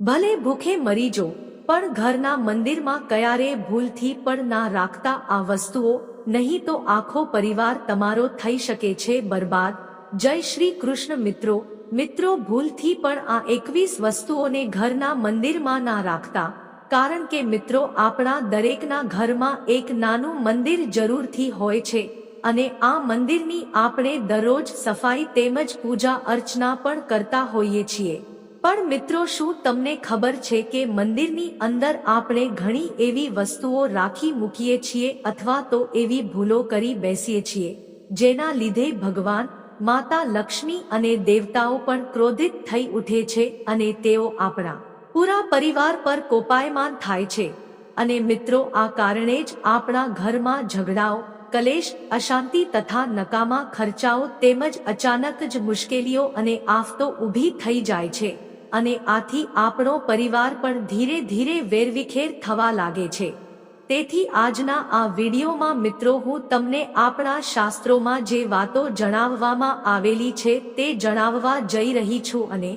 ભલે ભૂખે મરી જો, પણ ઘરના મંદિરમાં કયારે ભૂલથી પણ ના રાખતા આ વસ્તુઓ, નહીં તો આખો પરિવાર તમારો થઈ શકે છે બરબાદ. જય શ્રી કૃષ્ણ મિત્રો મિત્રો ભૂલથી પણ આ એકવીસ વસ્તુઓને ઘરના મંદિરમાં ના રાખતા. કારણ કે મિત્રો આપણા દરેકના ઘરમાં એક નાનું મંદિર જરૂરથી હોય છે, અને આ મંદિરની આપણે દરરોજ સફાઈ તેમજ પૂજા અર્ચના પણ કરતા હોઈએ છીએ. પણ મિત્રો શું તમને ખબર છે કે મંદિરની અંદર આપણે ઘણી એવી વસ્તુઓ રાખી મૂકીએ છીએ અથવા તો એવી ભૂલો કરી બેસીએ છીએ, જેના લીધે ભગવાન, માતા લક્ષ્મી અને દેવતાઓ પણ ક્રોધિત થઈ ઉઠે છે અને તેઓ આપણા પૂરા પરિવાર પર કોપાયમાન થાય છે. અને મિત્રો, આ કારણે જ આપણા ઘરમાં ઝઘડાઓ, કલેશ, અશાંતિ તથા નકામા ખર્ચાઓ તેમજ અચાનક જ મુશ્કેલીઓ અને આફતો ઊભી થઈ જાય છે. અને આથી આપણો પરિવાર પણ ધીરે ધીરે વેરવિખેર થવા લાગે છે. તેથી આજના આ વિડીયોમાં મિત્રો હું તમને આપણા શાસ્ત્રોમાં જે વાતો જણાવવામાં આવેલી છે તે જણાવવા જઈ રહી છું અને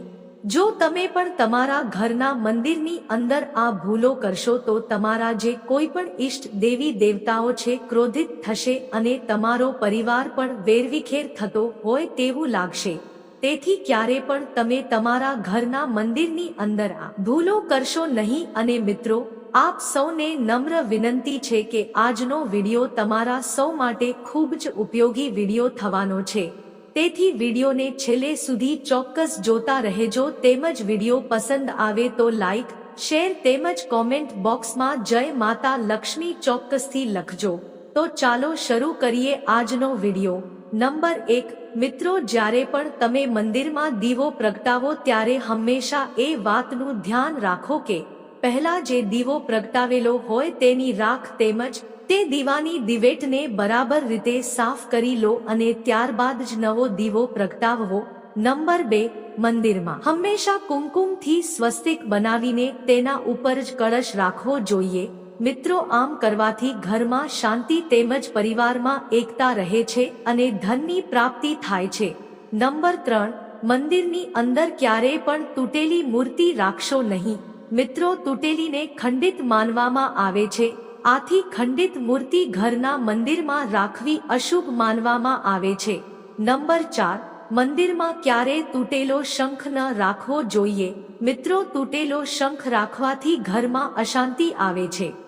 જો તમે પણ તમારા ઘરના મંદિરની અંદર આ ભૂલો કરશો તો તમારા જે કોઈ પણ ઈષ્ટ દેવી દેવતાઓ છે ક્રોધિત થશે અને તમારો પરિવાર પણ વેરવિખેર થતો હોય તેવું લાગશે. તેથી ક્યારે પણ તમે તમારા ઘરના મંદિરની અંદર આ ભૂલો કરશો નહીં અને મિત્રો, આપ સૌને નમ્ર વિનંતી છે કે આજનો વિડિયો તમારા સૌ માટે ખૂબ જ ઉપયોગી વિડિયો થવાનો છે. તેથી વિડિયોને છેલ્લે સુધી ચોક્કસ જોતા રહેજો. તેમજ વિડિયો પસંદ આવે તો લાઈક, શેર તેમજ કોમેન્ટ બોક્સમાં જય માતા લક્ષ્મી ચોક્કસથી લખજો. તો ચાલો શરૂ કરીએ આજનો વિડિયો. નંબર એક, મિત્રો જ્યારે પણ તમે મંદિરમાં દીવો પ્રગટાવો ત્યારે હંમેશા એ વાતનું ધ્યાન રાખો કે પહેલા જે દીવો પ્રગટાવેલો હોય તેની રાખ તેમજ તે દીવાની દિવેટને બરાબર રીતે સાફ કરી લો અને ત્યારબાદ જ નવો દીવો પ્રગટાવવો. નંબર બે, મંદિરમાં હંમેશા કુમકુમથી સ્વસ્તિક બનાવીને તેના ઉપર જ કળશ રાખવો જોઈએ. મિત્રો, આમ કરવાથી ઘરમાં શાંતિ તેમજ પરિવારમાં એકતા રહે છે અને ધનની પ્રાપ્તિ થાય છે. નંબર ત્રણ, મંદિરની અંદર ક્યારેય પણ તૂટેલી મૂર્તિ રાખશો નહીં. મિત્રો, તૂટેલીને ખંડિત માનવામાં આવે છે. આથી ખંડિત મૂર્તિ ઘરના મંદિરમાં રાખવી અશુભ માનવામાં આવે છે. નંબર ચાર, મંદિરમાં ક્યારેય તૂટેલો શંખ ન રાખવો જોઈએ. મિત્રો, તૂટેલો શંખ રાખવાથી ઘરમાં અશાંતિ આવે છે.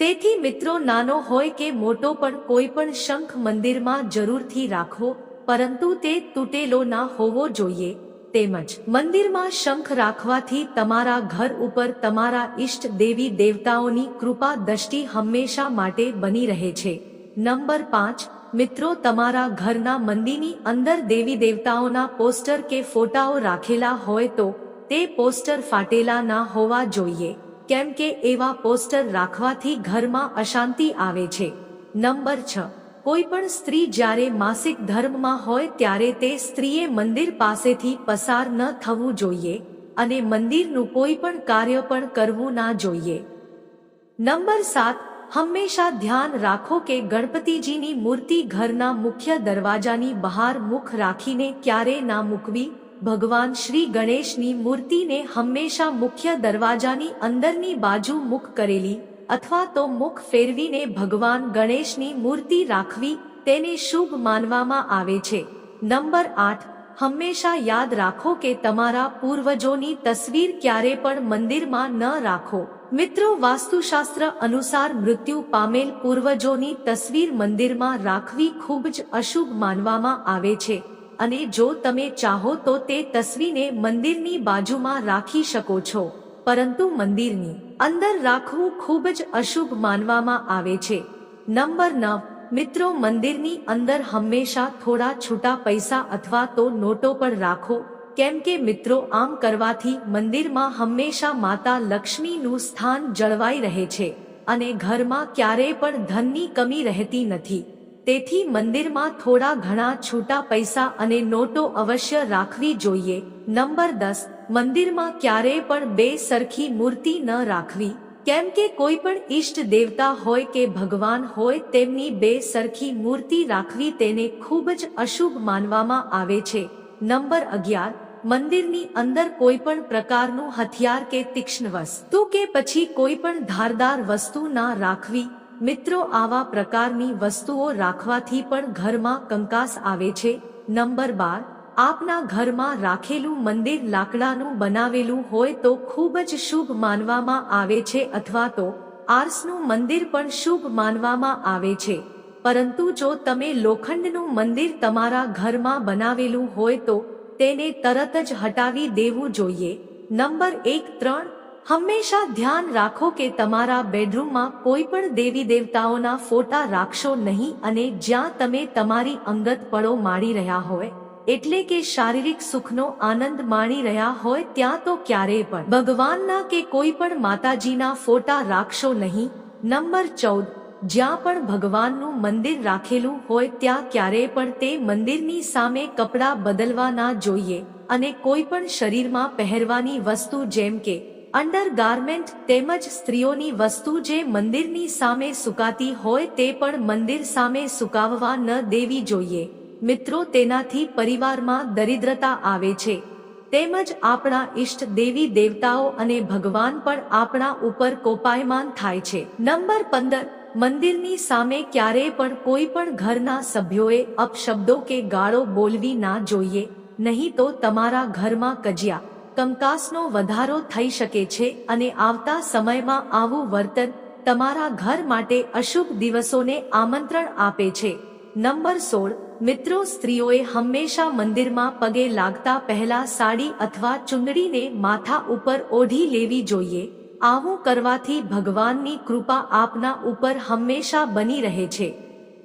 તેથી મિત્રો નાનો હોય કે મોટો પણ કોઈ પણ શંખ મંદિરમાં જરૂરથી રાખવો પરંતુ તે તૂટેલો ના હોવો જોઈએ. તેમજ મંદિરમાં શંખ રાખવાથી તમારા ઘર ઉપર તમારા ઈષ્ટ દેવી દેવતાઓની કૃપા દ્રષ્ટિ હંમેશા માટે બની રહે છે. નંબર પાંચ, મિત્રો તમારા ઘરના મંદિરની અંદર દેવી દેવતાઓના પોસ્ટર કે ફોટાઓ રાખેલા હોય તો તે પોસ્ટર ફાટેલા ના હોવા જોઈએ. કેમ કે એવા પોસ્ટર રાખવાથી ઘરમાં અશાંતિ આવે છે. નંબર છ. કોઈ પણ સ્ત્રી જ્યારે માસિક ધર્મમાં હોય ત્યારે તે સ્ત્રીએ મંદિર પાસેથી પસાર ન થવું જોઈએ અને મંદિરનું કોઈ પણ કાર્ય પણ કરવું ના જોઈએ. નંબર સાત. હંમેશા ધ્યાન રાખો કે ગણપતિજીની મૂર્તિ ઘરના મુખ્ય દરવાજાની બહાર મુખ રાખીને ક્યારે ના મૂકવી ભગવાન શ્રી ગણેશની મૂર્તિને હંમેશા મુખ્ય દરવાજાની અંદરની બાજુ મુખ કરેલી અથવા તો મુખ ફેરવીને ભગવાન ગણેશની મૂર્તિ રાખવી તેને શુભ માનવામાં આવે છે. નંબર આઠ, હંમેશા યાદ રાખો કે તમારા પૂર્વજોની તસવીર ક્યારે પણ મંદિરમાં ન રાખો. મિત્રો, વાસ્તુશાસ્ત્ર અનુસાર મૃત્યુ પામેલ પૂર્વજોની તસવીર મંદિરમાં રાખવી ખૂબ જ અશુભ માનવામાં આવે છે. અને જો તમે ચાહો તો તે તસવીને મંદિરની બાજુમાં રાખી શકો છો, પરંતુ મંદિરની અંદર રાખવું ખૂબ જ અશુભ માનવામાં આવે છે. નંબર નવ, મિત્રો મંદિરની અંદર હંમેશા થોડા છૂટા પૈસા અથવા તો નોટો પણ રાખો, કેમ કે મિત્રો આમ કરવાથી મંદિરમાં હંમેશા માતા લક્ષ્મીનું સ્થાન જળવાઈ રહે છે અને ઘરમાં ક્યારેય પણ ધનની કમી રહેતી નથી. તેથી મંદિરમાં થોડા ઘણા છૂટા પૈસા અને નોટો અવશ્ય રાખવી જોઈએ. નંબર દસ, મંદિરમાં ક્યારેય પણ બે સરખી મૂર્તિ ન રાખવી. કેમ કે કોઈ પણ ઈષ્ટ દેવતા હોય કે ભગવાન હોય તેમની બે સરખી મૂર્તિ રાખવી તેને ખૂબ જ અશુભ માનવામાં આવે છે. નંબર અગિયાર, મંદિરની અંદર કોઈ પણ પ્રકારનું હથિયાર કે તીક્ષ્ણ વસ્તુ કે પછી કોઈ પણ ધારદાર વસ્તુ ના રાખવી. મિત્રો, આવા પ્રકારની વસ્તુઓ રાખવાથી પણ ઘરમાં કંકાસ આવે છે. નંબર બાર, આપના ઘરમાં રાખેલું મંદિર લાકડાનું બનાવેલું હોય તો ખૂબ જ શુભ માનવામાં આવે છે અથવા તો આર્સનું મંદિર પણ શુભ માનવામાં આવે છે. પરંતુ જો તમે લોખંડનું મંદિર તમારા ઘરમાં બનાવેલું હોય તો તેને તરત જ હટાવી દેવું જોઈએ. નંબર એક, ત્રણ હંમેશા ધ્યાન રાખો કે તમારા બેડરૂમમાં કોઈ પણ દેવી દેવતાઓના ફોટા રાખશો નહીં અને જ્યાં તમે તમારી અંગત પળો માણી રહ્યા હોય, એટલે કે શારીરિક સુખનો આનંદ માણી રહ્યા હોય ત્યાં તો ક્યારેય પણ. ભગવાનના કે કોઈ પણ માતાજીના ફોટા રાખશો નહીં. નંબર ચૌદ, જ્યાં પણ ભગવાનનું મંદિર રાખેલું હોય ત્યાં ક્યારેય પણ તે મંદિરની સામે કપડાં બદલવા ના જોઈએ અને કોઈ પણ શરીરમાં પહેરવાની વસ્તુ જેમ કે અંડર ગાર્મેન્ટ તેમજ સ્ત્રીઓની વસ્તુ જે મંદિરની સામે સુકાતી હોય તે પણ મંદિર સામે સુકાવવા ન દેવી જોઈએ. મિત્રો, તેનાથી પરિવારમાં દરિદ્રતા આવે છે. તેમજ આપણા ઈષ્ટ દેવી દેવતાઓ અને ભગવાન પણ આપણા ઉપર કોપાયમાન થાય છે. નંબર પંદર, મંદિરની સામે ક્યારેય પણ કોઈ પણ ઘરના સભ્યોએ અપશબ્દો કે ગાળો બોલવી ના જોઈએ. નહીં તો તમારા ઘરમાં કજિયા. કંકાસનો વધારો થઈ શકે છે અને આવતા સમયમાં આવું વર્તન તમારા ઘર માટે અશુભ દિવસોને આમંત્રણ આપે છે. નંબર સોળ. મિત્રો, સ્ત્રીઓએ હંમેશા મંદિરમાં પગે લાગતા પહેલા સાડી અથવા ચુંદડીને માથા ઉપર ઓઢી લેવી જોઈએ. આવું કરવાથી ભગવાનની કૃપા આપના ઉપર હંમેશા બની રહે છે.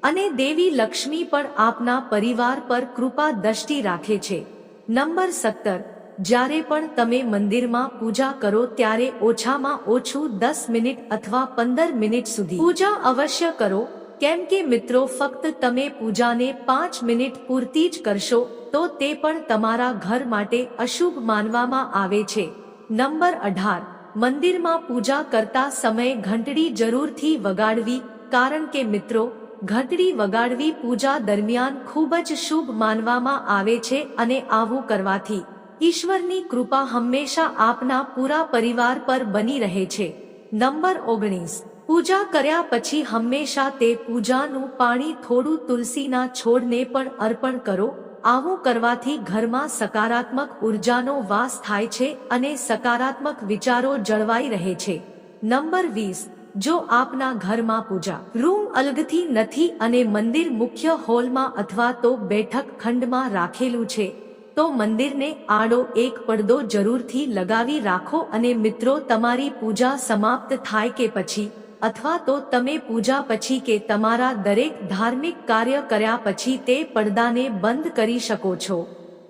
અને દેવી લક્ષ્મી પણ આપના પરિવાર પર કૃપા દ્રષ્ટિ રાખે છે. નંબર સત્તર. જ્યારે પણ તમે મંદિરમાં પૂજા કરો ત્યારે ઓછામાં ઓછું દસ મિનિટ અથવા પંદર મિનિટ સુધી પૂજા અવશ્ય કરો. કેમ કે મિત્રો, ફક્ત તમે પૂજાને પાંચ મિનિટ પૂરતી જ કરશો, તો તે પણ તમારા ઘર માટે અશુભ માનવામાં આવે છે. નંબર અઢાર. મંદિરમાં પૂજા કરતા સમયે ઘંટડી જરૂરથી વગાડવી, કારણ કે મિત્રો, ઘંટડી વગાડવી પૂજા દરમિયાન ખૂબ જ શુભ માનવામાં આવે છે અને આવું કરવાથી ઈશ્વરની કૃપા હંમેશા આપના પૂરા પરિવાર પર બની રહે છે. નંબર ઓગણીસ. પૂજા કર્યા પછી હંમેશા તે પૂજાનું પાણી થોડું તુલસીના છોડને પણ અર્પણ કરો. આવું કરવાથી ઘરમાં સકારાત્મક ઉર્જાનો વાસ થાય છે અને સકારાત્મક વિચારો જળવાઈ રહે છે. નંબર વીસ. જો આપના ઘરમાં પૂજા રૂમ અલગથી નથી અને મંદિર મુખ્ય હોલમાં અથવા તો બેઠક ખંડમાં રાખેલું છે તો મંદિરને આડો એક પડદો જરૂરથી લગાવી રાખો અને મિત્રો તમારી પૂજા સમાપ્ત થાય કે પછી, અથવા તો તમે પૂજા પછી કે તમારા દરેક ધાર્મિક કાર્ય કર્યા પછી તે પડદાને બંધ કરી શકો છો.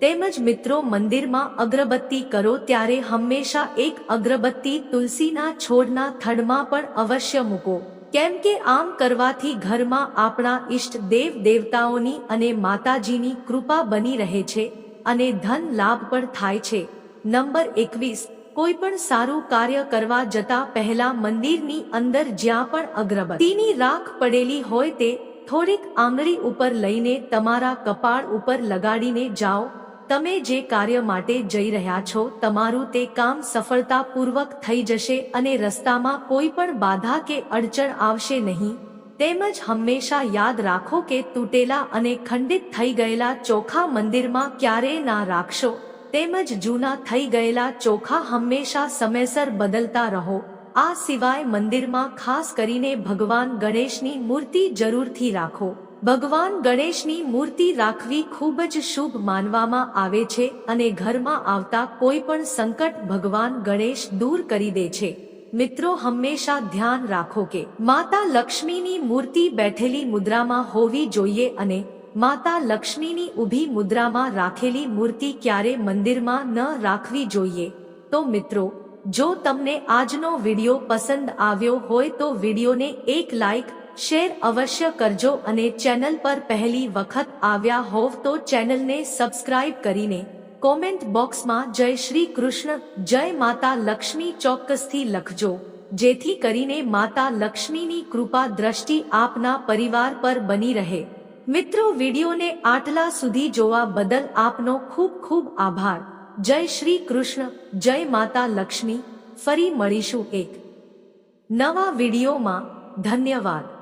તેમજ મિત્રો મંદિરમાં અગરબત્તી કરો ત્યારે હંમેશા એક અગરબત્તી તુલસીના છોડના થડમાં પણ અવશ્ય મૂકો. કેમ કે આમ કરવાથી ઘરમાં આપણા ઈષ્ટ દેવ દેવતાઓની અને માતાજીની કૃપા બની રહે છે. અને ધન લાભ પણ થાય છે. નંબર એકવીસ કોઈ પણ સારું કાર્ય કરવા જતા પહેલા મંદિરની અંદર જ્યાં પણ અગરબત્તીની રાખ પડેલી હોય તે થોડીક આંગળી ઉપર લઈને તમારા કપાળ ઉપર લગાડીને જાઓ. તમે જે કાર્ય માટે જઈ રહ્યા છો, તમારું તે કામ સફળતાપૂર્વક થઈ જશે અને રસ્તામાં કોઈ પણ બાધા કે અડચણ આવશે નહીં. તેમજ હંમેશા યાદ રાખો કે તૂટેલા અને ખંડિત થઈ ગયેલા ચોખા મંદિરમાં ક્યારેય ના રાખશો. તેમજ જૂના થઈ ગયેલા ચોખા હંમેશા સમયસર બદલતા રહો. આ સિવાય મંદિરમાં ખાસ કરીને ભગવાન ગણેશની મૂર્તિ જરૂરથી રાખો. ભગવાન ગણેશની મૂર્તિ રાખવી ખૂબ જ શુભ માનવામાં આવે છે અને ઘરમાં આવતા કોઈ પણ સંકટ ભગવાન ગણેશ દૂર કરી દે છે. મિત્રો, હંમેશા ધ્યાન રાખો કે માતા લક્ષ્મીની મૂર્તિ બેઠેલી મુદ્રામાં હોવી જોઈએ અને માતા લક્ષ્મીની ઊભી મુદ્રામાં રાખેલી મૂર્તિ ક્યારે મંદિરમાં ન રાખવી જોઈએ. તો મિત્રો, જો તમને આજનો વીડિયો પસંદ આવ્યો હોય તો વિડિયોને એક લાઈક, શેર અવશ્ય કરજો અને ચેનલ પર પહેલી વખત આવ્યા હોવ તો ચેનલને સબસ્ક્રાઇબ કરીને કોમેન્ટ બોક્સમાં જય શ્રી કૃષ્ણ, જય માતા લક્ષ્મી ચોક્કસથી લખજો, જેથી કરીને માતા લક્ષ્મીની કૃપા દ્રષ્ટિ આપના પરિવાર પર બની રહે. મિત્રો, વિડીયોને આટલા સુધી જોવા બદલ આપનો ખૂબ ખૂબ આભાર. જય શ્રી કૃષ્ણ, જય માતા લક્ષ્મી, ફરી મળીશું એક નવા વિડીયોમાં. ધન્યવાદ.